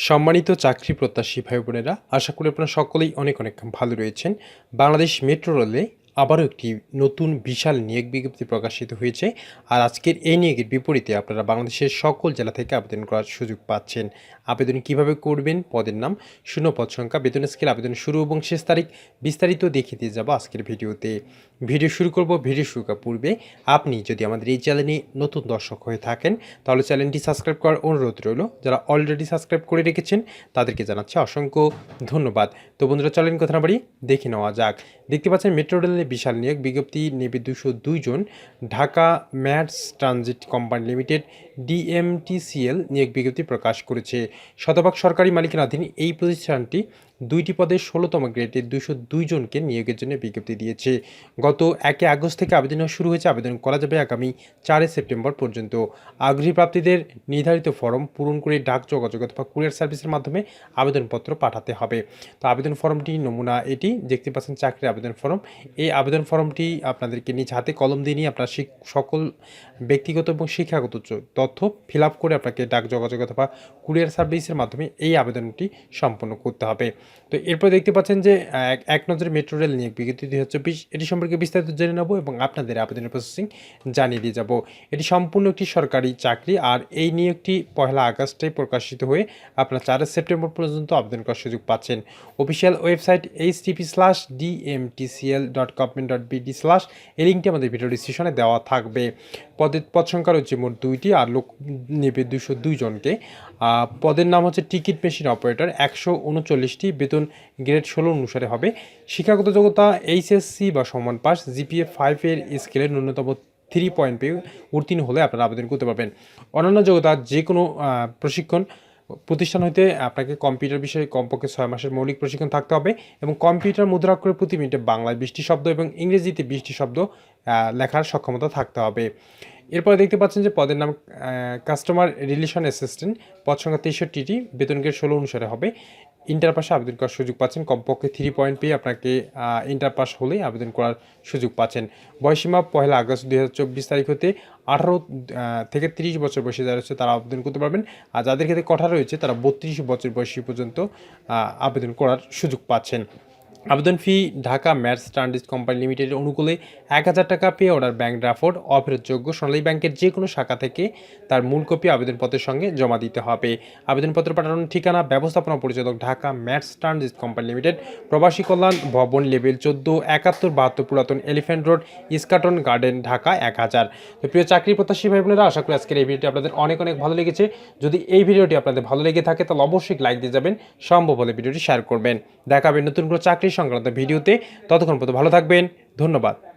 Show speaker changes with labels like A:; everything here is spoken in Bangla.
A: সম্মানিত চাকরি প্রত্যাশী ভাই বোনেরা আশা করি আপনারা সকলেই অনেক অনেক ভালো রয়েছেন। বাংলাদেশ মেট্রো রেলে আবারও একটি নতুন বিশাল নিয়োগ বিজ্ঞপ্তি প্রকাশিত হয়েছে। আর আজকের এই নিয়োগের বিপরীতে আপনারা বাংলাদেশের সকল জেলা থেকে আবেদন করার সুযোগ পাচ্ছেন। আবেদন কীভাবে করবেন? পদের নাম শূন্য পদ সংখ্যা, বেতন স্কেল, আবেদন শুরু এবং শেষ তারিখ বিস্তারিত দেখিয়ে দিয়ে যাব আজকের ভিডিওতে। ভিডিও শুরু করব ভিডিও শুরু করার পূর্বে আপনি যদি আমাদের এই চ্যানেলে নতুন দর্শক হয়ে থাকেন, তাহলে চ্যানেলটি সাবস্ক্রাইব করার অনুরোধ রইল। যারা অলরেডি সাবস্ক্রাইব করে রেখেছেন, তাদেরকে জানাচ্ছি অসংখ্য ধন্যবাদ। তো বন্ধুরা, চলেন কথা বাড়ি দেখে নেওয়া যাক। দেখতে পাচ্ছেন, মেট্রো রেলের বিশাল নিয়োগ বিজ্ঞপ্তি নেবে দুশো দুইজন Dhaka Mass Transit Company Limited DMTCL নিয়োগ বিজ্ঞপ্তি প্রকাশ করেছে। শতভাগ সরকারি মালিকানাধীন এই প্রতিষ্ঠানটি দুইটি পদে ষোলোতম গ্রেডের দুশো দুইজনকে নিয়োগের জন্য বিজ্ঞপ্তি দিয়েছে। গত একে আগস্ট থেকে আবেদন শুরু হয়েছে। আবেদন করা যাবে আগামী চারই সেপ্টেম্বর পর্যন্ত। আগ্রহী প্রাপ্তিদের নির্ধারিত ফর্ম পূরণ করে ডাক যোগাযোগ অথবা কুরিয়ার সার্ভিসের মাধ্যমে আবেদনপত্র পাঠাতে হবে। তো আবেদন ফর্মটি নমুনা এটি। দেখতে পাচ্ছেন চাকরির আবেদন ফর্ম। এই আবেদন ফর্মটি আপনাদেরকে নিজ হাতে কলম দিয়ে নিয়ে আপনার সকল ব্যক্তিগত এবং শিক্ষাগত তথ্য ফিল করে আপনাকে ডাক যোগাযোগ অথবা কুরিয়ার সার্ভিসের মাধ্যমে এই আবেদনটি সম্পন্ন করতে হবে। তো এরপর দেখতে পাচ্ছেন যে এক- নজরে মেট্রো রেল নিয়োগ বিজ্ঞপ্তি দুই হাজার চব্বিশ এটি সম্পর্কে বিস্তারিত জেনে নেব এবং আপনাদের আবেদনের প্রসেসিং জানিয়ে দিয়ে যাব। এটি সম্পূর্ণ একটি সরকারি চাকরি আর এই নিয়োগটি পয়লা আগস্টে প্রকাশিত হয়ে আপনার চার সেপ্টেম্বর পর্যন্ত আবেদন করার সুযোগ পাচ্ছেন। Official website HTTP slash DMTCL dot government dot BD slash এই লিঙ্কটি আমাদের ভিডিও ডিসক্রিপশনে দেওয়া থাকবে। পদের পদ সংখ্যা রয়েছে মোট দুইটি, আর লোক নেবে দুশো দুইজনকে পদের নাম হচ্ছে টিকিট মেশিন অপারেটর, একশো উনচল্লিশটি, বেতন গ্রেড ষোলো অনুসারে হবে। শিক্ষাগত যোগ্যতা এইচএসসি বা সমান পাস, জিপিএ ফাইভের স্কেলের ন্যূনতম থ্রি পয়েন্ট পেয়ে উত্তীর্ণ হলে আপনারা আবেদন করতে পারবেন। অন্যান্য যোগ্যতা যে কোনো প্রশিক্ষণ প্রতিষ্ঠান হইতে আপনাকে কম্পিউটার বিষয়ে কমপক্ষে ছয় মাসের মৌলিক প্রশিক্ষণ থাকতে হবে এবং কম্পিউটার মুদ্রাক্ষরে প্রতি মিনিটে বাংলায় বৃষ্টি শব্দ এবং ইংরেজিতে বৃষ্টি শব্দ লেখার সক্ষমতা থাকতে হবে। এরপরে দেখতে পাচ্ছেন যে পদের নাম কাস্টমার রিলেশন অ্যাসিস্ট্যান্ট পদ সংখ্যা তেষট্টিটি, বেতন গ্রেড ষোলো অনুসারে হবে। ইন্টার পাশে আবেদন করার সুযোগ পাচ্ছেন। কমপক্ষে থ্রি পয়েন্ট পেয়ে আপনাকে ইন্টার পাস হলেই আবেদন করার সুযোগ পাচ্ছেন। বয়সীমা পয়লা আগস্ট দুই হাজার চব্বিশ তারিখ হতে আঠারো থেকে তিরিশ বছর বয়সী যারা রয়েছে তারা আবেদন করতে পারবেন। আর যাদের ক্ষেত্রে কঠা রয়েছে তারা বত্রিশ বছর বয়সী পর্যন্ত আবেদন করার সুযোগ পাচ্ছেন। আবেদন fee Dhaka Mass Transit Company লিমিটেডের অনুকূলে এক হাজার টাকা পে অর্ডার ব্যাংক ড্রাফট, অফেরতযোগ্য সোনালী ব্যাংকের যে কোনো শাখা থেকে তার মূল কপি আবেদনপত্রের সঙ্গে জমা দিতে হবে। আবেদনপত্র পাঠানোর ঠিকানা ব্যবস্থাপনা পরিচালক Dhaka Mass Transit Company Limited, Probashi Kalyan Bhaban level চোদ্দ, একাত্তর বাহাত্তর পুরাতন elephant road, Eskaton garden, Dhaka এক হাজার। তো প্রিয় চাকরি প্রত্যাশী ভাই বোনেরা আশা করি আজকের এই ভিডিওটি আপনাদের অনেক অনেক ভালো লেগেছে। যদি এই ভিডিওটি আপনাদের ভালো লেগে থাকে, তাহলে অবশ্যই লাইক দিয়ে যাবেন, সম্ভব হলে ভিডিওটি শেয়ার করবেন। দেখাবেন নতুন কোনো চাকরি সংক্রান্ত ভিডিওতে ততক্ষণ পর্যন্ত ভালো থাকবেন। ধন্যবাদ।